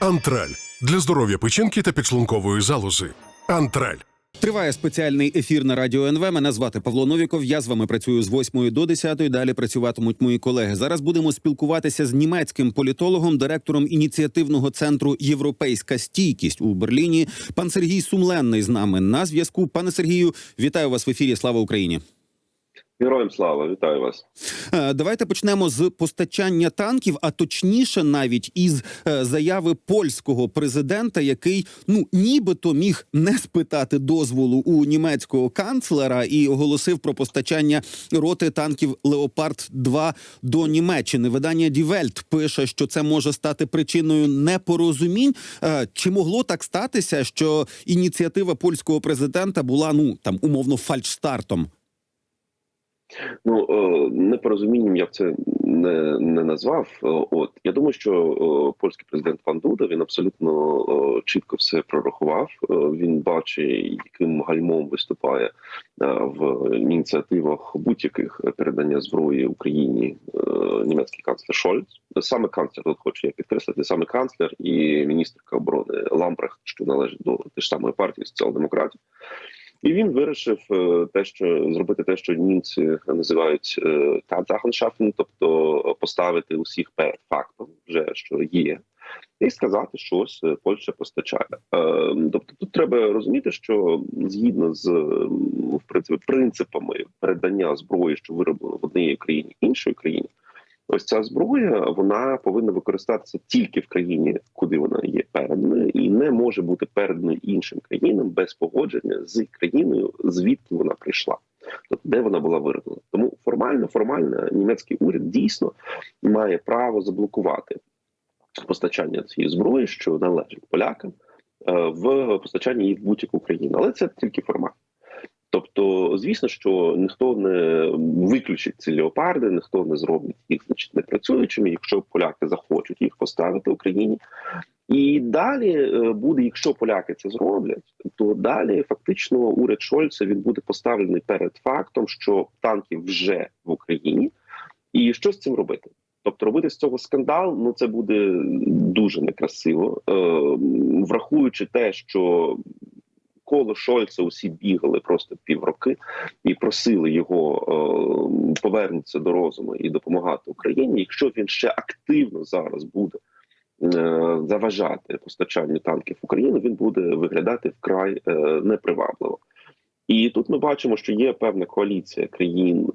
Антраль для здоров'я печінки та підшлункової залози. Антраль. Триває спеціальний ефір на радіо НВ. Мене звати Павло Новіков. Я з вами працюю з 8 до 10. Далі працюватимуть мої колеги. Зараз будемо спілкуватися з німецьким політологом, директором ініціативного центру Європейська стійкість у Берліні. Пан Сергій Сумленний з нами на зв'язку. Пане Сергію, вітаю вас в ефірі. Слава Україні. Героям слава, вітаю вас. Е, Давайте почнемо з постачання танків, а точніше, навіть із е, заяви польського президента, який ну нібито міг не спитати дозволу у німецького канцлера і оголосив про постачання роти танків Леопард 2 до Німеччини. Видання Welt пише, що це може стати причиною непорозумінь. Е, Чи могло так статися, що ініціатива польського президента була ну там умовно фальшстартом? Ну е, непорозумінням я б це не, не назвав. Е, От я думаю, що е, польський президент Пан Дуда він абсолютно чітко все прорахував. Він бачить, яким гальмом виступає в ініціативах будь-яких передання зброї Україні німецький канцлер Шольц. Саме канцлер тут хочу я підкреслити, саме канцлер і міністерка оборони Ламбрехт, що належить до тієї ж самої партії соціал-демократів. І він вирішив е, те, що зробити те, що німці називають е, «Tatsachen тобто поставити усіх перед фактом, вже що є, і сказати, що ось е, Польща постачає. Е, Тобто, тут треба розуміти, що згідно з в принципі принципами передання зброї, що вироблено в одній країні іншої країні. Ось ця зброя вона повинна використатися тільки в країні, куди вона є переданою, і не може бути переданою іншим країнам без погодження з країною, звідки вона прийшла, тобто де вона була вироблена. Тому формально, формально німецький уряд дійсно має право заблокувати постачання цієї зброї, що належить полякам, е, в постачанні її в будь-яку країну, але це тільки формально. Тобто, звісно, що ніхто не виключить ці леопарди, ніхто не зробить їх значить непрацюючими, якщо поляки захочуть їх поставити в Україні. І далі е, буде, якщо поляки це зроблять, то далі фактично уряд Шольца він буде поставлений перед фактом, що танки вже в Україні, і що з цим робити? Тобто робити з цього скандал, ну це буде дуже некрасиво, е, врахуючи те, що коло Шольца усі бігали просто півроки і просили його е, повернутися до розуму і допомагати Україні. Якщо він ще активно зараз буде е, заважати постачанню танків в Україну, він буде виглядати вкрай е, непривабливо. І тут ми бачимо, що є певна коаліція країн,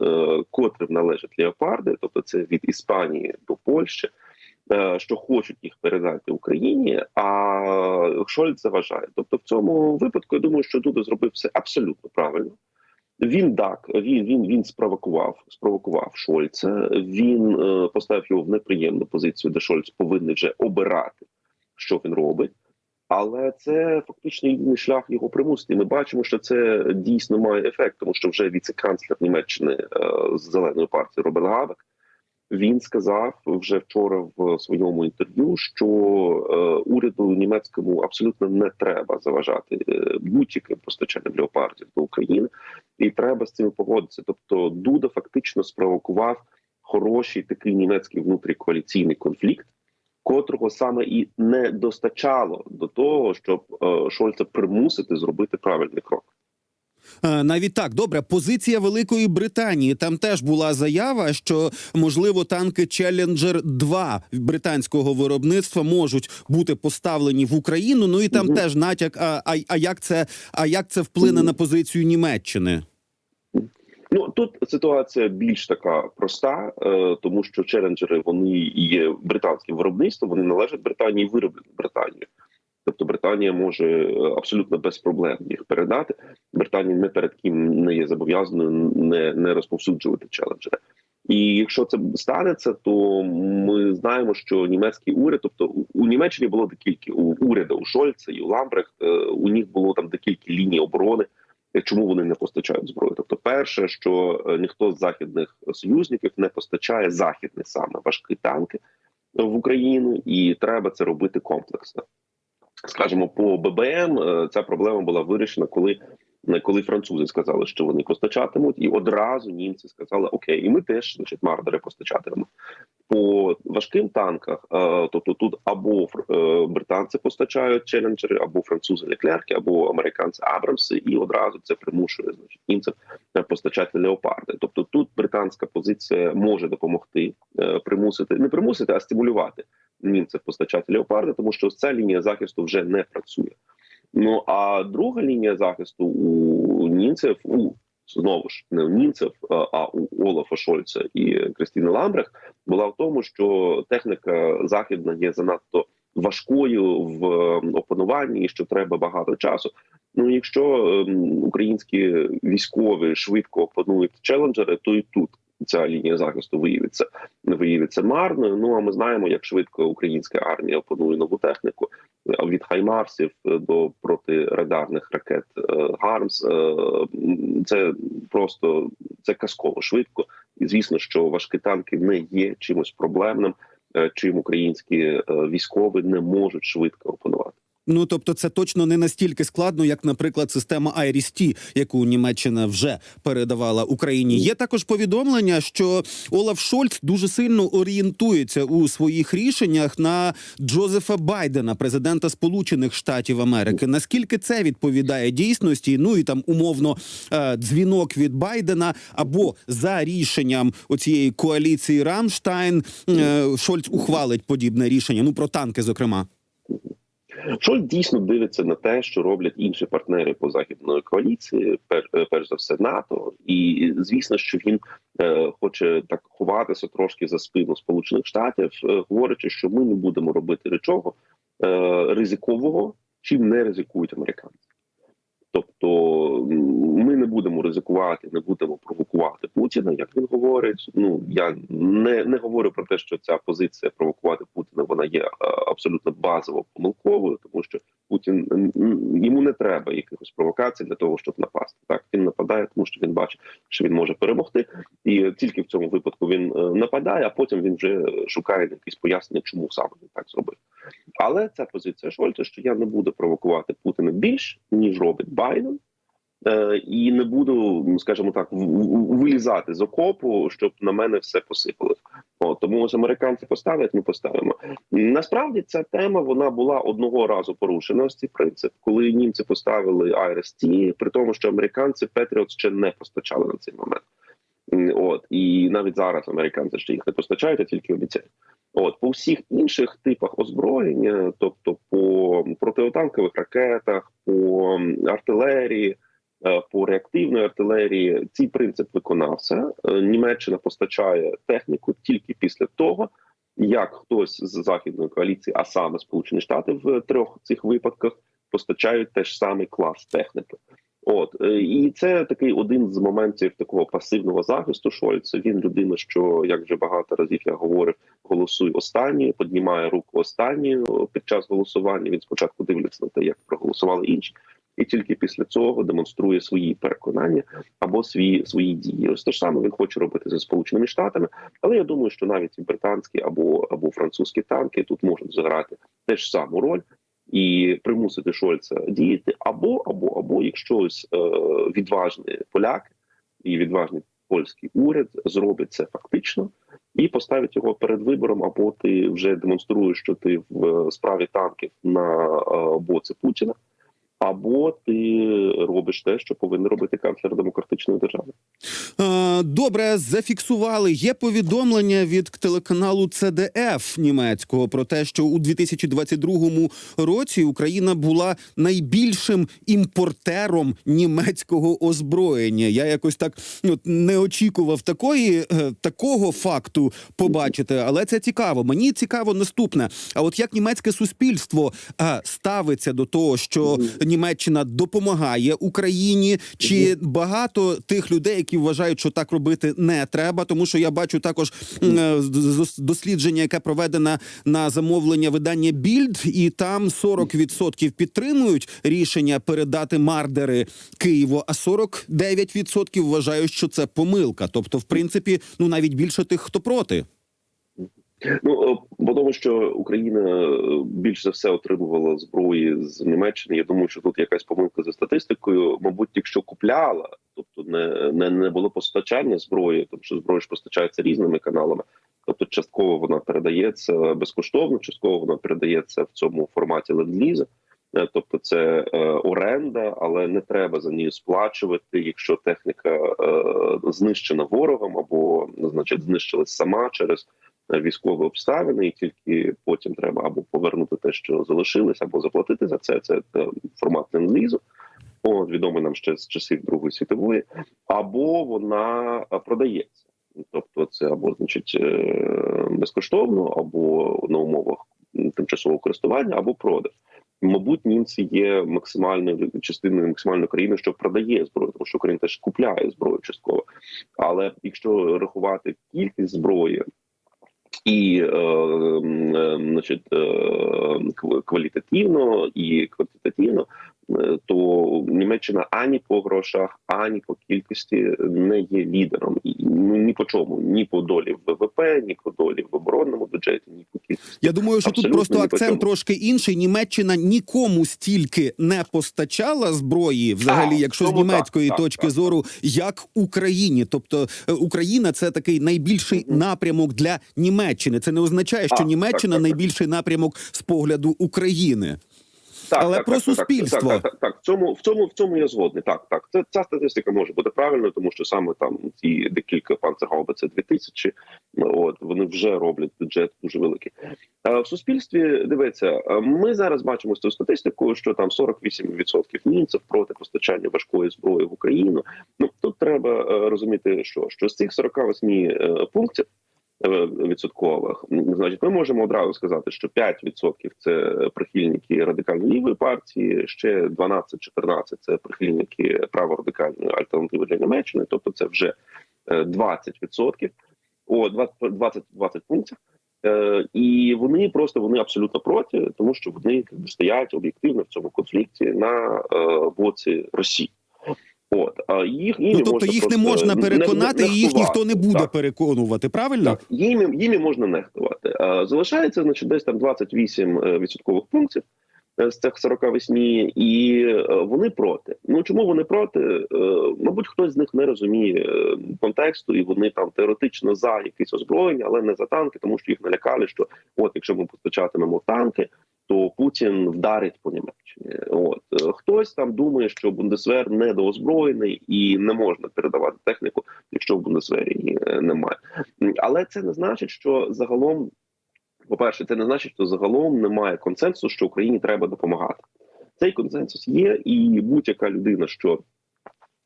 котрим належать леопарди, тобто це від Іспанії до Польщі, що хочуть їх передати Україні. А Шольц заважає. Тобто, в цьому випадку я думаю, що Дуда зробив все абсолютно правильно. Він так, він він він спровокував, спровокував Шольца. Він е, поставив його в неприємну позицію, де Шольц повинен вже обирати, що він робить. Але це фактично єдиний шлях його примусити. Ми бачимо, що це дійсно має ефект, тому що вже віце-канцлер Німеччини е, з зеленої партії Роберт Габек він сказав вже вчора в своєму інтерв'ю, що е, уряду німецькому абсолютно не треба заважати е, будь-яким постачанням леопардів до України, і треба з цим погодитися. Тобто, Дуда фактично спровокував хороший такий німецький внутрікоаліційний конфлікт котрого саме і не достачало до того, щоб е, Шольца примусити зробити правильний крок. Е, Навіть так, добре, позиція Великої Британії. Там теж була заява, що можливо танки Challenger 2 британського виробництва можуть бути поставлені в Україну. Ну і там Мгм. теж натяк. А, а, а як це а як це вплине Мгм. на позицію Німеччини? Ну тут ситуація більш така проста, е, тому що челенджери вони є британським виробництвом, вони належать Британії, вироблені Британією. Тобто Британія може е, абсолютно без проблем їх передати. Британія не перед ким не є зобов'язаною не, не розповсюджувати челенджери. І якщо це станеться, то ми знаємо, що німецький уряд, тобто у- Німеччині було декілька у уряду у Шольца і у Ламбрехт, е, у них було там декілька ліній оборони. е, Чому вони не постачають зброю? Тобто, перше, що ніхто з західних союзників не постачає західні саме важкі танки в Україну, і треба це робити комплексно. Скажімо, по ББМ е, ця проблема була вирішена, коли коли французи сказали, що вони постачатимуть, і одразу німці сказали: Окей, і ми теж значить мардери постачатимемо. По важким танках, тобто тут або е, британці постачають челенджери, або французи Леклерки, або американці Абрамси, і одразу це примушує значить німців е, постачати леопарди. Тобто тут британська позиція може допомогти примусити, не примусити, а стимулювати німців постачати леопарди, тому що ця лінія захисту вже не працює. Ну а друга лінія захисту у німців у знову ж не у німців, а- у Олафа Шольца і Кристіни Ламбрех була в тому, що техніка західна є занадто важкою в опануванні, і що треба багато часу. Ну, якщо ем, українські військові швидко опанують челенджери, то і тут ця лінія захисту виявиться виявиться марною. Ну а ми знаємо, як швидко українська армія опанує нову техніку від хаймарсів е, до протирадарних ракет е, Гармс. Е, Це просто це казково швидко. І звісно, що важкі танки не є чимось проблемним, чим українські військові не можуть швидко опанувати. Ну тобто, це точно не настільки складно, як, наприклад, система IRIS-T, яку Німеччина вже передавала Україні. Є також повідомлення, що Олаф Шольц дуже сильно орієнтується у своїх рішеннях на Джозефа Байдена, президента Сполучених Штатів Америки. Наскільки це відповідає дійсності? Ну і там умовно е, дзвінок від Байдена або за рішенням оцієї коаліції Рамштайн е, Шольц ухвалить подібне рішення. Ну про танки, зокрема. Шольц дійсно дивиться на те, що роблять інші партнери по західної коаліції, пер, е, перш за все НАТО, і звісно, що він е, хоче так ховатися трошки за спину Сполучених Штатів, е, говорячи, що ми не будемо робити нічого ризикового, чим не ризикують американці. Тобто ми не будемо ризикувати, не будемо провокувати Путіна, як він говорить. Ну я не, не говорю про те, що ця позиція провокувати Путіна вона є е, абсолютно базово помилковою, тому що Путін йому не треба якихось провокацій для того, щоб напасти. Так він нападає, тому що він бачить, що він може перемогти, і тільки в цьому випадку він е, нападає, а потім він вже шукає якісь пояснення, чому саме він так зробив. Але ця позиція Шольца, що я не буду провокувати Путіна більш ніж робить Байден. Е, і не буду, скажімо так, вилізати з окопу, щоб на мене все посипали. О, тому ось американці поставлять, ми поставимо. Насправді ця тема вона була одного разу порушена. Ось цей принцип, коли німці поставили IRST, при тому, що американці Patriot ще не постачали на цей момент. От і навіть зараз американці ще їх не постачають, а тільки обіцяють. От по всіх інших типах озброєння, тобто по протитанкових ракетах, по артилерії, е, по реактивної артилерії, цей принцип виконався. Е, Німеччина постачає техніку тільки після того, як хтось з західної коаліції, а саме Сполучені Штати в трьох цих випадках постачають теж самий клас техніки. От е, і це такий один з моментів такого пасивного захисту. Шольца. Він людина, що як вже багато разів я говорив, голосує останньою, піднімає руку останньою під час голосування. Він спочатку дивиться на те, як проголосували інші, і тільки після цього демонструє свої переконання або свої свої дії. Ось те ж саме він хоче робити зі сполученими штатами. Але я думаю, що навіть і британські або або французькі танки тут можуть заграти теж саму роль. І примусити Шольца діяти або або або якщо ось е, відважні поляки і відважний польський уряд зробить це фактично і поставить його перед вибором, або ти вже демонструєш, що ти в е, справі танків на е, боці Путіна, або ти робиш те, що повинен робити канцлер демократичної держави. Е, Добре, зафіксували. Є повідомлення від телеканалу ЦДФ німецького про те, що у 2022 році Україна була найбільшим імпортером німецького озброєння. Я якось так ну, не очікував такої е, такого факту побачити, але це цікаво. Мені цікаво наступне. А от як німецьке суспільство е, ставиться до того, що Німеччина допомагає Україні, чи багато тих людей, які вважають, що так робити не треба, тому що я бачу також е, дослідження, яке проведено на замовлення видання Більд, і там 40% підтримують рішення передати мардери Києву, а 49% вважають, що це помилка. Тобто, в принципі, ну навіть більше тих, хто проти. Ну е, бо тому, що Україна е, більш за все отримувала зброї з Німеччини. Я думаю, що тут якась помилка за статистикою. Мабуть, якщо купляла, тобто не не, не було постачання зброї, тому що зброя ж постачається різними каналами. Тобто, частково вона передається безкоштовно, частково вона передається в цьому форматі ленд-ліза. Е, Тобто це е, оренда, але не треба за нею сплачувати, якщо техніка е, знищена ворогом або значить знищилась сама через е, військові обставини, і тільки потім треба або повернути те, що залишилось, або заплатити за це. Це е, формат ленд-лізу. От, відомий нам ще з часів Другої світової, або вона е, продається. Тобто, це або значить е, безкоштовно, або на умовах тимчасового користування, або продаж. Мабуть, німці є максимальною частиною максимальної країни, що продає зброю, тому що Україна теж купляє зброю частково. Але якщо рахувати кількість зброї і е, е, значить, е, квалітативно і квантитативно, то Німеччина ані по грошах, ані по кількості не є лідером ну, ні по чому, ні по долі в ВВП, ні по долі в оборонному бюджеті, ні по кількості. Я думаю, що тут просто акцент трошки інший. Німеччина нікому стільки не постачала зброї, взагалі, А, якщо з німецької так, точки так. зору, як Україні. Тобто е, Україна це такий найбільший напрямок для Німеччини. Це не означає, що А, Німеччина так, так. найбільший напрямок з погляду України. Так, Але так, про так, суспільство. Так, так, так, так. В цьому в цьому в цьому я згодний. Так, так. Це ця статистика може бути правильною, тому що саме там ці декілька панцергаубиць 2000, От вони вже роблять бюджет дуже великий. А в суспільстві дивиться, ми зараз бачимо з цю статистику, що там 48% німців проти постачання важкої зброї в Україну. Ну тут треба е, розуміти, що що з цих 48 е, пунктів. Е, Відсоткових значить, ми можемо одразу сказати, що 5% це прихильники радикально лівої партії, ще 12-14% це прихильники праворадикальної альтернативи для Німеччини, тобто це вже е, 20%, о 20, 20, 20 пунктів. Е, і вони просто вони абсолютно проти, тому що вони стоять об'єктивно в цьому конфлікті на е, боці Росії. От а їх їм Ну тобто можна їх не можна не- переконати, не- і їх ніхто не буде Так. переконувати. Правильно? Так, їм, їм можна нехтувати. А, залишається значить, десь там 28 е, відсоткових пунктів е, з цих 48, і е, вони проти. Ну чому вони проти? Мабуть, хтось з них не розуміє контексту, і вони там теоретично за якесь озброєння, але не за танки, тому що їх налякали, що от якщо ми постачатимемо танки. То Путін вдарить по Німеччині. От Е, хтось там думає, що Бундесвер недоозброєний і не можна передавати техніку, якщо в Бундесвері її е, немає. Але це не значить, що загалом, по-перше, це не значить, що загалом немає консенсусу, що Україні треба допомагати. Цей консенсус є, і будь-яка людина, що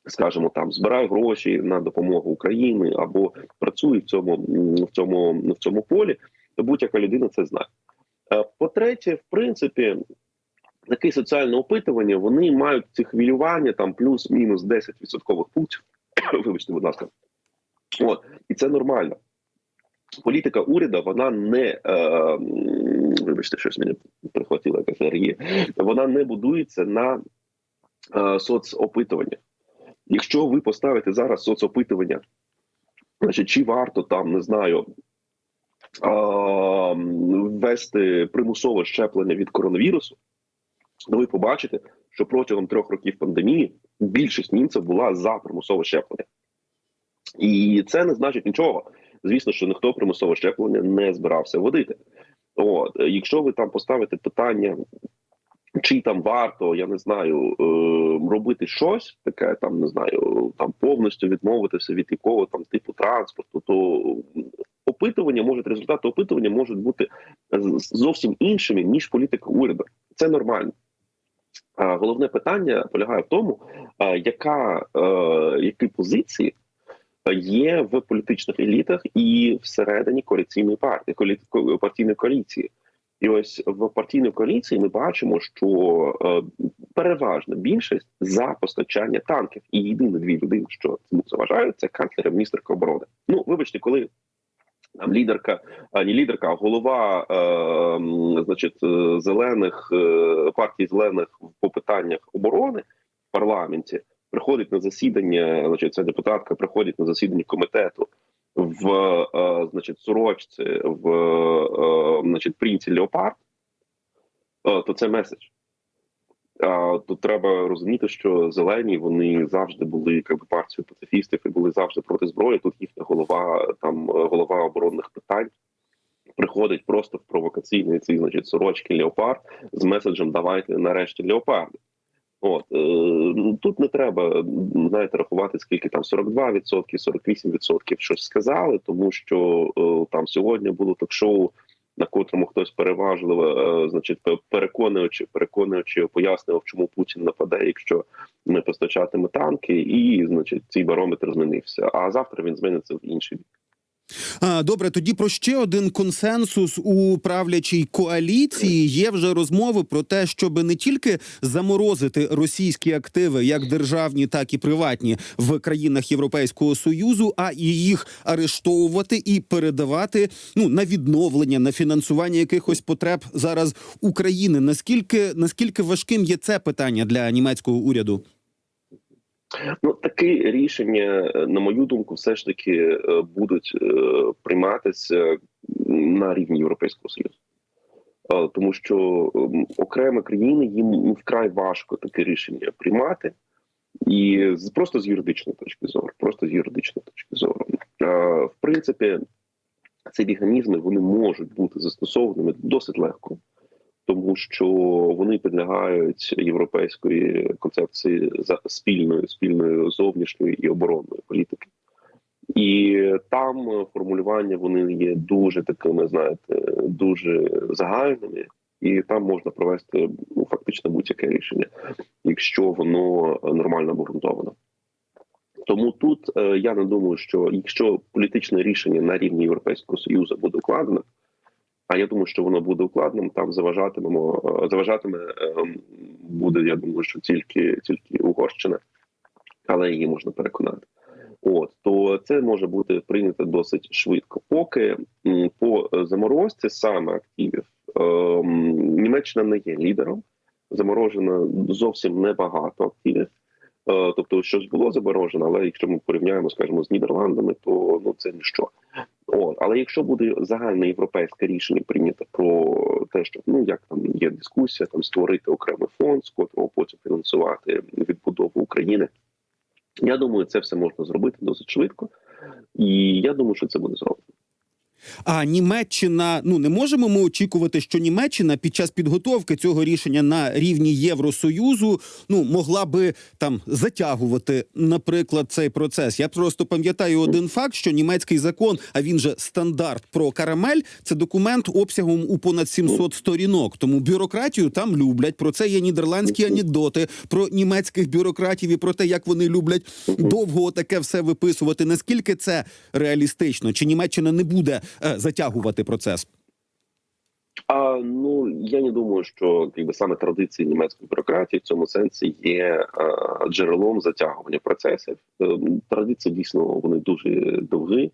скажімо, там збирає гроші на допомогу Україні або працює в цьому в цьому в цьому полі, то будь-яка людина це знає. Е, По-третє, в принципі, такі соціальне опитування вони мають ці хвилювання там плюс-мінус 10 відсоткових пунктів. Вибачте, будь ласка. От, і це нормально. Політика уряду вона не е, вибачте, щось мені прихватило якась алергія. Вона не будується на е, соцопитуваннях. Якщо ви поставите зараз соцопитування, значить, чи варто там не знаю ввести примусове щеплення від коронавірусу, то ви побачите, що протягом трьох років пандемії більшість німців була за примусове щеплення. І це не значить нічого. Звісно, що ніхто примусове щеплення не збирався вводити. От, якщо ви там поставите питання, чи там варто, я не знаю, е, робити щось таке, там не знаю, там повністю відмовитися від якого там типу транспорту, то опитування можуть результати опитування можуть бути зовсім іншими ніж політика уряду. Це нормально. А головне питання полягає в тому, яка е, які позиції є в політичних елітах і всередині коаліційної партії, партійної коаліції. І ось в партійній коаліції ми бачимо, що е, переважна більшість за постачання танків, і єдині дві людини, що цьому заважають, це канцлер і міністерка оборони. Ну, вибачте, коли там лідерка, а не лідерка, а голова е, значить, е, зелених е, партії зелених по питаннях оборони в парламенті приходить на засідання, значить, ця депутатка приходить на засідання комітету в е, значить сорочці в е, значить принці Леопард, е, то це меседж. Тут треба розуміти, що зелені вони завжди були як би, партією пацифістів і були завжди проти зброї. Тут їхня голова, там е, голова оборонних питань приходить просто в провокаційний цей, значить, сорочки Леопард з меседжем Давайте нарешті Леопарди. От е, ну, тут не треба знаєте, рахувати скільки там 42%, 48% щось сказали, тому що е, там сьогодні було ток-шоу, на котрому хтось переважливо, е, значить, пе- переконуючи, переконуючи, пояснював, чому Путін нападе, якщо ми постачатиме танки, і значить цей барометр змінився. А завтра він зміниться в інший бік. Добре, тоді про ще один консенсус у правлячій коаліції є вже розмови про те, щоб не тільки заморозити російські активи, як державні, так і приватні, в країнах Європейського союзу, а і їх арештовувати і передавати ну на відновлення, на фінансування якихось потреб зараз України. Наскільки наскільки важким є це питання для німецького уряду? Ну такі рішення, е, на мою думку, все ж таки е, будуть е, прийматися на рівні Європейського Союзу. Тому що ем, окремі країни їм ну, вкрай важко таке рішення приймати, і просто з юридичної точки зору, просто з юридичної точки зору. В принципі, ці механізми вони можуть бути застосованими досить легко, тому що вони підлягають європейської концепції за спільної спільної зовнішньої і оборонної політики. І там формулювання вони є дуже такими, знаєте, дуже загальними, і там можна провести ну фактично будь-яке рішення, якщо воно нормально обґрунтовано. Тому тут е, я не думаю, що якщо політичне рішення на рівні Європейського союзу буде укладено, а я думаю, що воно буде укладеним, там заважатимемо е, заважатиме ем, буде. Я думаю, що тільки тільки Угорщина, але її можна переконати. От то це може бути прийнято досить швидко. Поки по заморозці саме активів ем, Німеччина не є лідером. Заморожено зовсім небагато активів. Е, Тобто, щось було заморожено, але якщо ми порівняємо, скажімо, з Нідерландами, то ну це ніщо. От, але якщо буде загальне європейське рішення прийнято про те, що ну як там є дискусія, там створити окремий фонд, з котрого потім фінансувати відбудову України. Я думаю, це все можна зробити досить швидко, і я думаю, що це буде зроблено. А Німеччина, ну не можемо ми очікувати, що Німеччина під час підготовки цього рішення на рівні Євросоюзу ну могла би там затягувати, наприклад, цей процес. Я просто пам'ятаю один факт, що німецький закон, а він же стандарт про карамель, це документ обсягом у понад 700 сторінок. Тому бюрократію там люблять. Про це є нідерландські анекдоти про німецьких бюрократів і про те, як вони люблять довго таке все виписувати. Наскільки це реалістично? Чи Німеччина не буде затягувати процес? А ну я не думаю, що якби саме традиції німецької бюрократії в цьому сенсі є а, джерелом затягування процесів. Е, Традиції дійсно вони дуже довгі.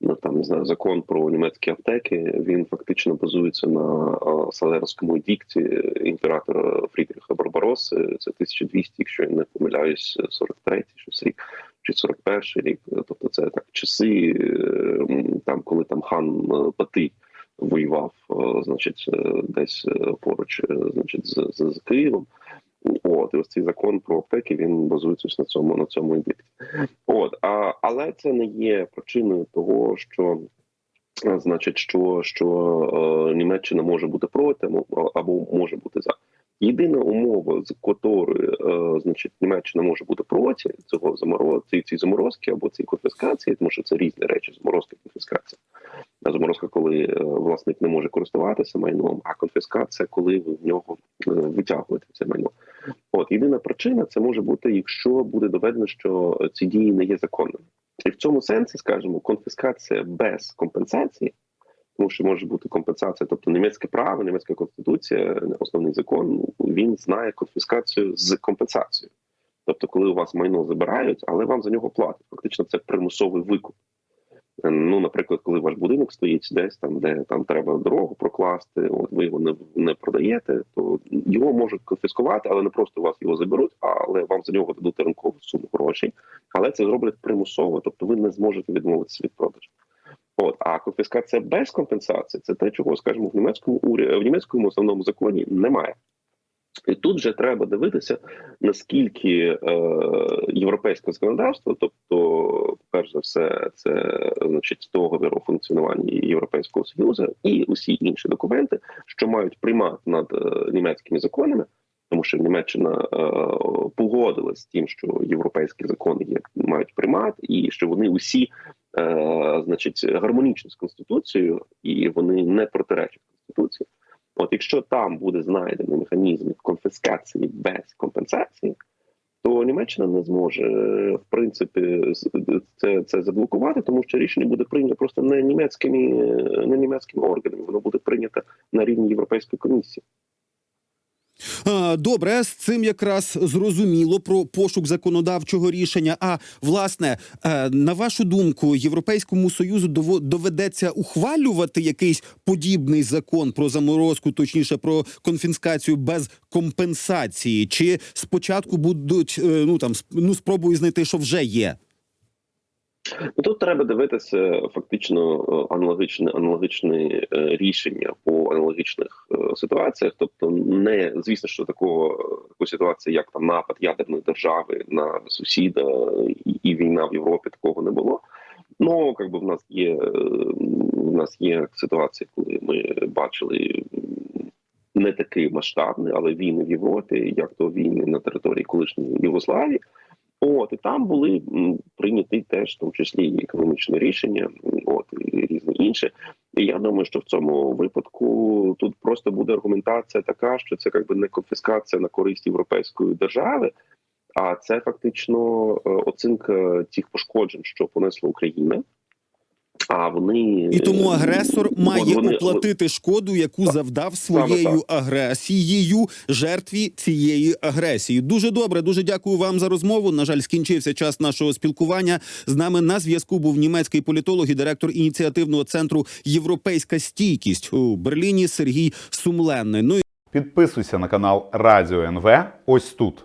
Ну там не знаю, закон про німецькі аптеки. Він фактично базується на Салерському едікті імператора Фрідріха Барбароси. Це 1200, якщо я не помиляюсь, 43 щось рік чи 41 рік. Тобто, це так часи, е, там коли там хан е, Пати воював, е, значить, е, десь е, поруч, е, значить, з, з, з Києвом. От і ось цей закон про аптеки він базується на цьому на цьому індексі. От а але це не є причиною того, що е, значить, що, що е, Німеччина може бути проти або може бути за. Єдина умова, з котрої е, значить Німеччина може бути проти цього замороз, цієї цієї заморозки або цієї конфіскації, тому що це різні речі: заморозка і конфіскація. А заморозка, коли е, власник не може користуватися майном, а конфіскація, коли ви в нього е, витягуєте це майно. От єдина причина це може бути, якщо буде доведено, що ці дії не є законними, і в цьому сенсі, скажімо, конфіскація без компенсації. Тому що може бути компенсація, тобто німецьке право, німецька конституція, основний закон, він знає конфіскацію з компенсацією. Тобто, коли у вас майно забирають, але вам за нього платять. Фактично, це примусовий викуп. Ну, наприклад, коли ваш будинок стоїть десь там, де там треба дорогу прокласти, от ви його не, не продаєте, то його можуть конфіскувати, але не просто у вас його заберуть, але вам за нього дадуть ринкову суму грошей. Але це зроблять примусово, тобто ви не зможете відмовитися від продажу. От, а конфіскація без компенсації це те, чого скажімо, в німецькому уряді в німецькому основному законі немає. І тут вже треба дивитися, наскільки е, європейське законодавство, тобто, перш за все, це значить договір у функціонуванні Європейського союзу і усі інші документи, що мають примат над е, німецькими законами, тому що Німеччина е, погодилась з тим, що європейські закони є мають примат, і що вони усі, е, значить, гармонічні з конституцією, і вони не протиречать конституції. От якщо там буде знайдено механізм конфіскації без компенсації, то Німеччина не зможе е, в принципі це, це заблокувати, тому що рішення буде прийнято просто не німецькими, не німецькими органами, воно буде прийнято на рівні Європейської комісії. Добре, з цим якраз зрозуміло про пошук законодавчого рішення. А власне, е, на вашу думку, Європейському союзу доведеться ухвалювати якийсь подібний закон про заморозку, точніше про конфіскацію без компенсації, чи спочатку будуть е, ну там ну спробують знайти, що вже є. Ну, Тут треба дивитися фактично е, аналогічне аналогічне е, рішення по аналогічних е, ситуаціях. Тобто, не звісно, що такого такої ситуації, як там напад ядерної держави на сусіда і, війна в Європі, такого не було. Ну как би в нас є е, в нас є ситуації, коли ми бачили не такий масштабний, але війни в Європі, як то війни на території колишньої Югославії. От і там були прийняті теж в тому числі і економічні рішення, от і різне інше. І я думаю, що в цьому випадку тут просто буде аргументація така, що це якби не конфіскація на користь європейської держави, а це фактично е, оцінка тих пошкоджень, що понесла Україна. А вони І тому е, агресор має вони- оплатити шкоду, яку завдав своєю агресією жертві цієї агресії. Дуже добре, дуже дякую вам за розмову. На жаль, скінчився час нашого спілкування. З нами на зв'язку був німецький політолог і директор ініціативного центру Європейська стійкість у Берліні Сергій Сумленний. Ну і Підписуйся на канал Радіо НВ ось тут.